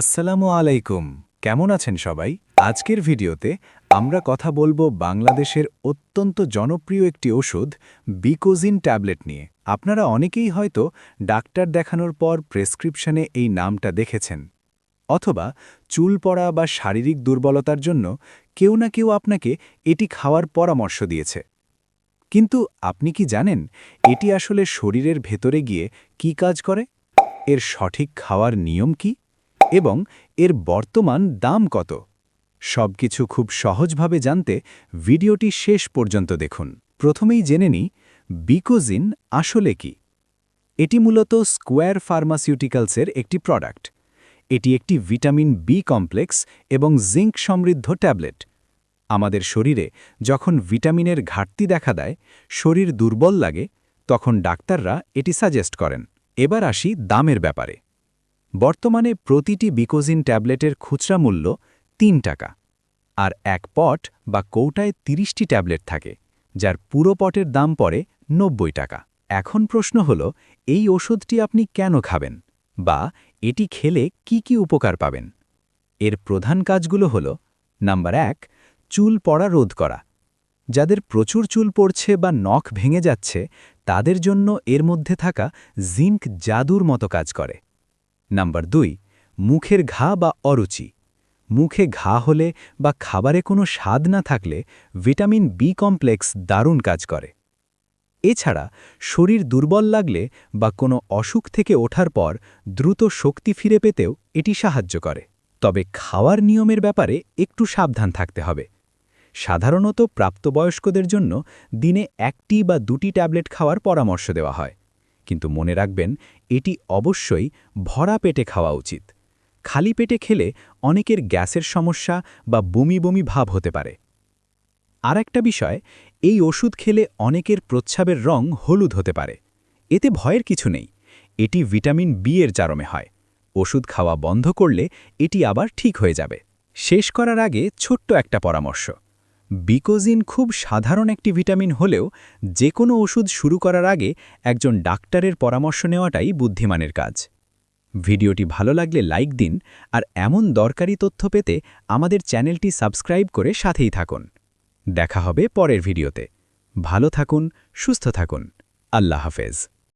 আসসালামু আলাইকুম। কেমন আছেন সবাই? আজকের ভিডিওতে আমরা কথা বলব বাংলাদেশের অত্যন্ত জনপ্রিয় একটি ওষুধ, বিকোজিন ট্যাবলেট নিয়ে। আপনারা অনেকেই হয়তো ডাক্তার দেখানোর পর প্রেসক্রিপশনে এই নামটা দেখেছেন। অথবা চুল পড়া বা শারীরিক দুর্বলতার জন্য কেউ না কেউ আপনাকে এটি খাওয়ার পরামর্শ দিয়েছে। কিন্তু আপনি কি জানেন এটি আসলে শরীরের ভেতরে গিয়ে কি কাজ করে? এর সঠিক খাওয়ার নিয়ম কি? এবং এর বর্তমান দাম কত? সবকিছু খুব সহজভাবে জানতে ভিডিওটি শেষ পর্যন্ত দেখুন। প্রথমেই জেনে নিই, বিকোজিন আসলে কি? এটি মূলত স্কোয়ার ফার্মাসিউটিক্যালসের একটি প্রোডাক্ট। এটি একটি ভিটামিন বি কমপ্লেক্স এবং জিঙ্ক সমৃদ্ধ ট্যাবলেট। আমাদের শরীরে যখন ভিটামিনের ঘাটতি দেখা দেয়, শরীর দুর্বল লাগে, তখন ডাক্তাররা এটি সাজেস্ট করেন। এবার আসি দামের ব্যাপারে। বর্তমানে প্রতিটি বিকোজিন ট্যাবলেটের খুচরা মূল্য তিন টাকা। আর এক পট বা কৌটায় তিরিশটি ট্যাবলেট থাকে, যার পুরো পটের দাম পড়ে নব্বই টাকা। এখন প্রশ্ন হল, এই ওষুধটি আপনি কেন খাবেন? বা এটি খেলে কি কি উপকার পাবেন? এর প্রধান কাজগুলো হল, নাম্বার এক, চুল পড়া রোধ করা। যাদের প্রচুর চুল পড়ছে বা নখ ভেঙে যাচ্ছে, তাদের জন্য এর মধ্যে থাকা জিঙ্ক জাদুর মতো কাজ করে। নাম্বার দুই, মুখের ঘা বা অরুচি। মুখে ঘা হলে বা খাবারে কোনো স্বাদ না থাকলে ভিটামিন বি কমপ্লেক্স দারুণ কাজ করে। এছাড়া শরীর দুর্বল লাগলে বা কোনো অসুখ থেকে ওঠার পর দ্রুত শক্তি ফিরে পেতেও এটি সাহায্য করে। তবে খাওয়ার নিয়মের ব্যাপারে একটু সাবধান থাকতে হবে। সাধারণত প্রাপ্তবয়স্কদের জন্য দিনে একটি বা দুটি ট্যাবলেট খাওয়ার পরামর্শ দেওয়া হয়। কিন্তু মনে রাখবেন, এটি অবশ্যই ভরা পেটে খাওয়া উচিত। খালি পেটে খেলে অনেকের গ্যাসের সমস্যা বা বমি বমি ভাব হতে পারে। আর একটা বিষয়, এই ওষুধ খেলে অনেকের প্রচ্ছাবের রং হলুদ হতে পারে। এতে ভয়ের কিছু নেই, এটি ভিটামিন বি এর চারমে হয়। ওষুধ খাওয়া বন্ধ করলে এটি আবার ঠিক হয়ে যাবে। শেষ করার আগে ছোট্ট একটা পরামর্শ। বিকোজিন খুব সাধারণ একটি ভিটামিন হলেও যে কোনো ওষুধ শুরু করার আগে একজন ডাক্তারের পরামর্শ নেওয়াটাই বুদ্ধিমানের কাজ। ভিডিওটি ভালো লাগলে লাইক দিন আর এমন দরকারি তথ্য পেতে আমাদের চ্যানেলটি সাবস্ক্রাইব করে সাথেই থাকুন। দেখা হবে পরের ভিডিওতে। ভালো থাকুন, সুস্থ থাকুন। আল্লাহ হাফেজ।